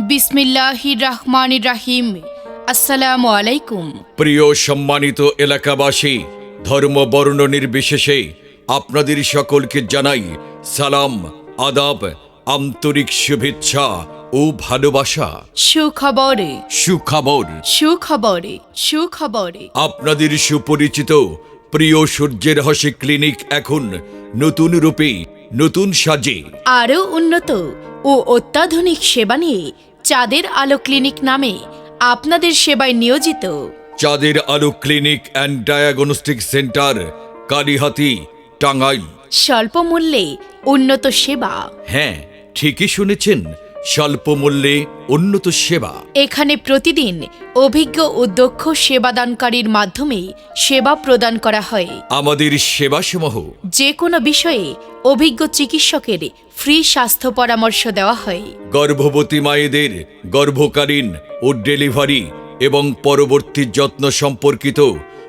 বিসমিল্লাহির রহমানির রাহিম আসসালামু আলাইকুম প্রিয় সম্মানিত এলাকাবাসী ধর্ম বর্ণ নির্বিশেষে আপনাদের সকলকে জানাই সালাম আদাব আন্তরিক শুভেচ্ছা ও ভালোবাসা। সুখবরে। সুখবর। সুখবরে। সুখবরে। আপনাদের সুপরিচিত প্রিয় সূর্যের হাসি ক্লিনিক এখন নতুন রূপে নতুন সাজে। আরও উন্নত ও অত্যাধুনিক সেবা নিয়ে চাঁদের আলো ক্লিনিক নামে আপনাদের সেবায় নিয়োজিত। চাঁদের আলো clinic and diagnostic centre Kalihati Tangail. স্বল্প মূল্যে উন্নত সেবা। হ্যাঁ ঠিকই শুনেছেন। স্বল্প মূল্যে উন্নত সেবা। এখানে প্রতিদিন অভিজ্ঞ ও দক্ষ সেবাদানকারীর মাধ্যমে সেবা প্রদান করা হয়। আমাদের সেবাসমূহ যে কোনো বিষয়ে অভিজ্ঞ চিকিৎসকের ফ্রি স্বাস্থ্য পরামর্শ দেওয়া হয়। গর্ভবতী মায়েদের গর্ভকালীন ও ডেলিভারি এবং পরবর্তী যত্ন সম্পর্কিত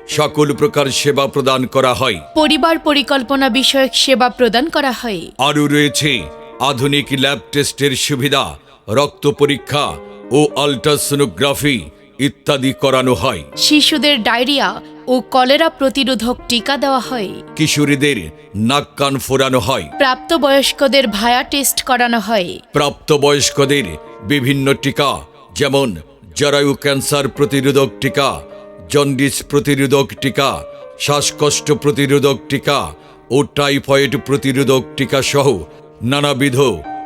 সকল প্রকার সেবা প্রদান করা হয়। পরিবার পরিকল্পনা বিষয়ক সেবা প্রদান করা হয়। আরও রয়েছে আধুনিক ল্যাব টেস্টের সুবিধা রক্ত পরীক্ষা ও আল্ট্রাসোনোগ্রাফি ইত্যাদি করানো হয়। শিশুদের ডায়রিয়া ও কলেরা প্রতিরোধক টিকা দেওয়া হয়। কিশোরীদের নাক কান ফোরানো হয়। প্রাপ্তবয়স্কদের ভায়া টেস্ট করানো হয়। প্রাপ্তবয়স্কদের বিভিন্ন টিকা যেমন জরায়ু ক্যান্সার প্রতিরোধক টিকা জন্ডিস প্রতিরোধক টিকা শ্বাসকষ্ট প্রতিরোধক টিকা ও টাইফয়েড প্রতিরোধক টিকা সহ নানাবিধ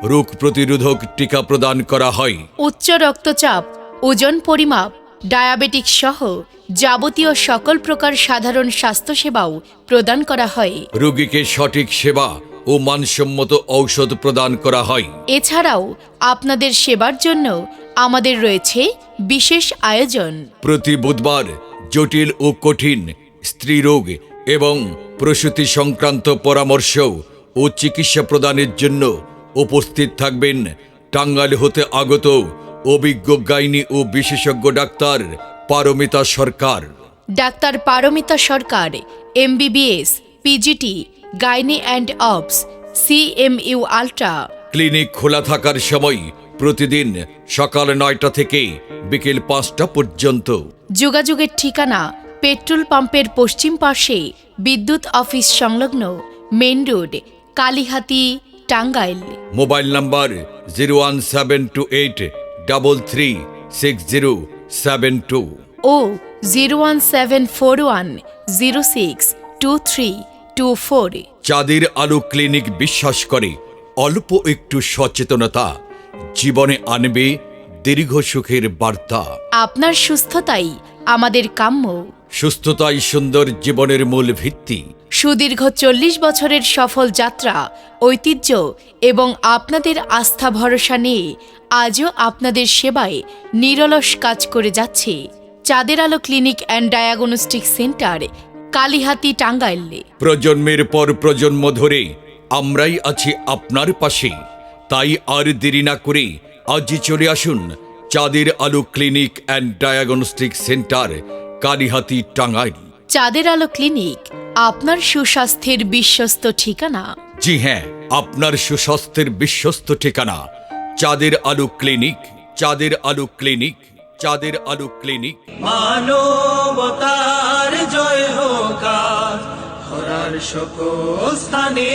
রোগ প্রতিরোধক টিকা প্রদান করা হয়। উচ্চ রক্তচাপ ওজন পরিমাপ ডায়াবেটিক সহ যাবতীয় সকল প্রকার সাধারণ স্বাস্থ্যসেবাও প্রদান করা হয়। রোগীকে সঠিক সেবা ও মানসম্মত ঔষধ প্রদান করা হয়। এছাড়াও আপনাদের সেবার জন্য আমাদের রয়েছে বিশেষ আয়োজন। প্রতি বুধবার জটিল ও কঠিন স্ত্রীরোগ এবং প্রসূতি সংক্রান্ত পরামর্শ ও চিকিৎসা প্রদানের জন্য উপস্থিত থাকবেন টাঙ্গাইল হতে আগত অভিজ্ঞ গাইনি ও বিশেষজ্ঞ doctor Paromita Sarkar. Doctor Paromita Sarkar MBBS PGT gynae and obs CMU ultra. Clinic খোলা থাকার সময় প্রতিদিন সকাল নয়টা থেকে বিকেল পাঁচটা পর্যন্ত। যোগাযোগের ঠিকানা পেট্রোল পাম্পের পশ্চিম পাশে বিদ্যুৎ অফিস সংলগ্ন main road Kalihati Tangail. Mobile number zero one seven two eight double three six zero seven two. ও zero one seven four one zero six two three two four. চাঁদের আলো ক্লিনিক বিশ্বাস করে অল্প একটু সচেতনতা জীবনে আনবে দীর্ঘ সুখের বার্তা। আপনার সুস্থতাই আমাদের কাম্য। সুস্থতাই সুন্দর জীবনের মূল ভিত্তি। সুদীর্ঘ চল্লিশ বছরের সফল যাত্রা ঐতিহ্য এবং আপনাদের আস্থা ভরসা নিয়ে আজও আপনাদের সেবায় নিরলস কাজ করে যাচ্ছে চাঁদের আলো clinic and diagnostic centre Kalihati Tangail. প্রজন্মের পর প্রজন্ম ধরে আমরাই আছি আপনার পাশে। তাই আর দেরি না করে আজই চলে আসুন চাঁদের আলো clinic and diagnostic centre Kalihati Tangail. চাঁদের আলো ক্লিনিক আপনার সুস্বাস্থ্যের বিশ্বস্ত ঠিকানা। জি হ্যাঁ আপনার সুস্বাস্থ্যের বিশ্বস্ত ঠিকানা। চাঁদের আলো ক্লিনিক চাঁদের আলো ক্লিনিক চাঁদের আলো ক্লিনিক মানবতার জয় হোক সকল স্থানে।